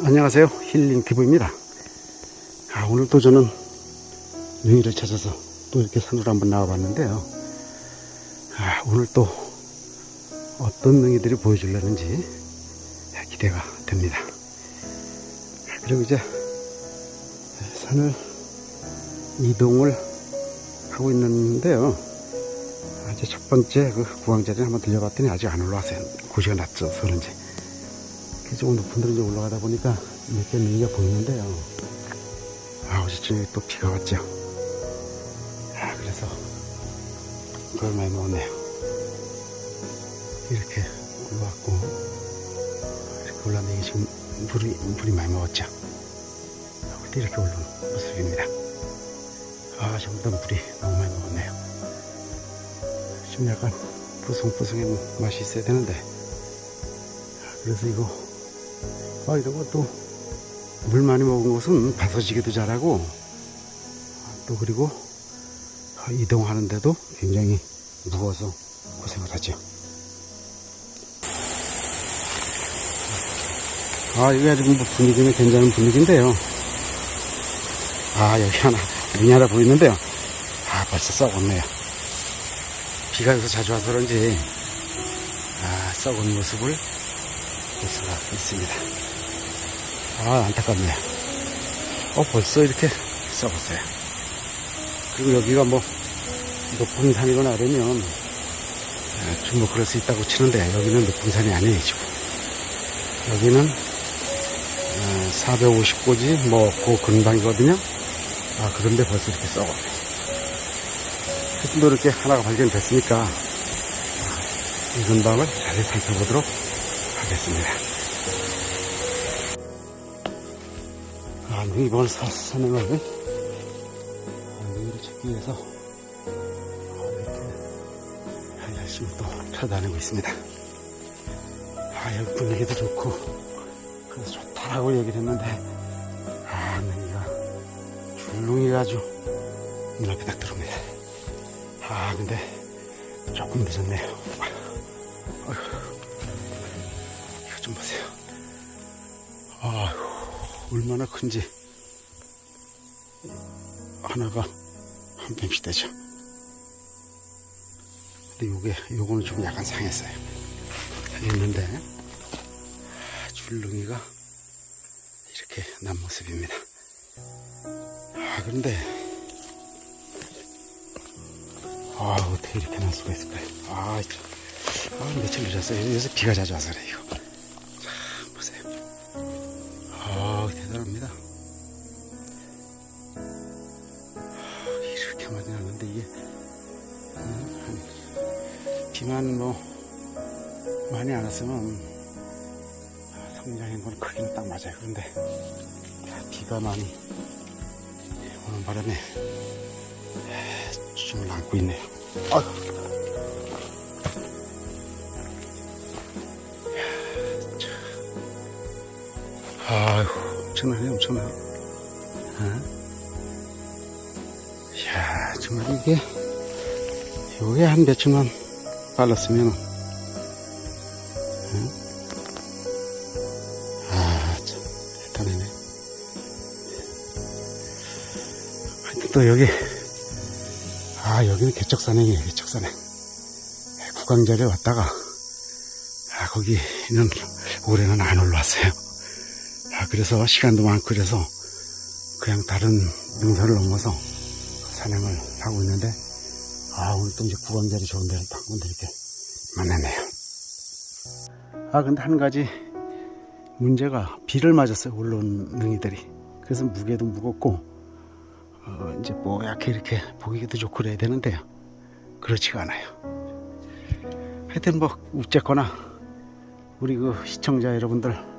안녕하세요. 힐링 기부입니다. 아, 오늘도 저는 능이를 찾아서 또 이렇게 산으로 한번 나와봤는데요. 아, 오늘 또 어떤 능이들이 보여주려는지 기대가 됩니다. 그리고 이제 산을 이동을 하고 있는데요. 아, 이제 첫 번째 그 구강자리에 한번 들려봤더니 아직 안 올라왔어요. 고시가 낮아서 그런지. 조금 높은 데로 이제 올라가다 보니까 몇개 능이가 보이는데요. 아, 어제 저녁에 또 비가 왔죠. 아, 그래서 그걸 많이 먹었네요. 이렇게 올라왔고, 이렇게 올라왔는데 지금 물이, 물이 많이 먹었죠. 아, 그때 이렇게 올라오는 모습입니다. 아, 다 물이 너무 많이 먹었네요. 지금 약간 뽀송뽀송한 맛이 있어야 되는데, 아, 그래서 이거 아, 이런 것도 물 많이 먹은 것은 다서지기도 잘하고 아, 또 그리고 아, 이동하는데도 굉장히 무거워서 고생을 하죠. 아, 여기 아주 뭐 분위기는 괜찮은 분위기인데요. 아, 여기 하나, 눈이 하나 보이는데요. 아, 벌써 썩었네요. 비가 여기서 자주 와서 그런지, 아, 썩은 모습을 볼 수가 있습니다. 아, 안타깝네요. 어, 벌써 이렇게 썩었어요. 그리고 여기가 뭐, 높은 산이거나 그러면, 아, 좀뭐 그럴 수 있다고 치는데, 여기는 높은 산이 아니에요, 지금. 여기는, 어, 450고지, 뭐, 그 근방이거든요. 아, 그런데 벌써 이렇게. 하여튼 또 이렇게 하나가 발견됐으니까, 아, 이 근방을 자세히 살펴보도록 하겠습니다. 아, 이번 사- 산행을 능이를 찾기 위해서 아, 이렇게 열심히 또 찾아다니고 있습니다. 아, 여기 분위기도 좋고 그래서 좋다라고 얘기를 했는데 아, 능이가 줄눈이가 아주 눈앞에 딱 들어옵니다. 아, 근데 조금 늦었네요. 어휴, 이거 좀 보세요. 아휴. 얼마나 큰지 하나가 한 뼘씩 되죠. 근데 요게 요거는 좀 약간 상했어요. 있는데 아, 줄눈이가 이렇게 난 모습입니다. 아 그런데 아 어떻게 이렇게 날 수가 있을까요? 아, 참. 아 며칠 늦었어요. 요새 비가 자주 와서 그래요. 참 보세요. 아, 대단합니다. 아, 이렇게 많이 나는데 이게 음, 비만 뭐 많이 안 왔으면 성장인 건 크기는 딱 맞아요. 그런데 비가 많이 오는 바람에 주춤을 안고 있네요. 아휴. 아휴, 엄청나네, 엄청나. 어? 이야, 정말 이게, 요게 한 몇천만 발랐으면, 어? 아, 참, 대단하네. 하여튼 또 여기, 아, 여기는 개척산행이에요, 개척산행. 국강자리에 왔다가, 아, 거기는 올해는 안 올라왔어요. 아, 그래서 시간도 많고 그래서 그냥 다른 능선을 넘어서 산행을 하고 있는데 아 오늘 또 이제 구강자리 좋은 데를 한 군데 이렇게 만났네요. 아 근데 한 가지 문제가 비를 맞았어요 올라온 능이들이. 그래서 무게도 무겁고 어, 이제 뽀얗게 이렇게 보기도 좋고 그래야 되는데요. 그렇지가 않아요. 하여튼 뭐 어쨌거나 우리 그 시청자 여러분들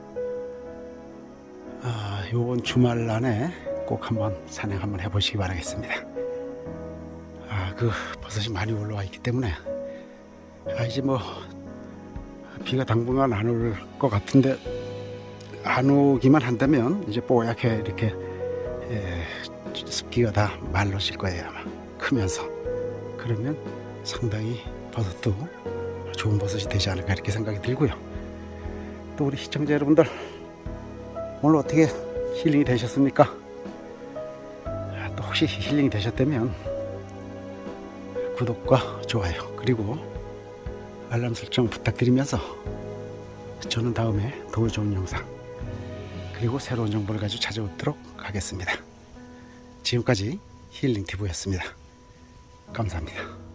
아, 요번 주말 안에 꼭 한번 산행 한번 해보시기 바라겠습니다. 아, 그 버섯이 많이 올라와 있기 때문에 아, 이제 뭐 비가 당분간 안 올 것 같은데 안 오기만 한다면 이제 뽀얗게 이렇게 예, 습기가 다 말라질 거예요 아마 크면서 그러면 상당히 버섯도 좋은 버섯이 되지 않을까 이렇게 생각이 들고요. 또 우리 시청자 여러분들 오늘 어떻게 힐링이 되셨습니까? 아, 또 혹시 힐링이 되셨다면 구독과 좋아요 그리고 알람 설정 부탁드리면서 저는 다음에 더 좋은 영상 그리고 새로운 정보를 가지고 찾아오도록 하겠습니다. 지금까지 힐링 TV였습니다. 감사합니다.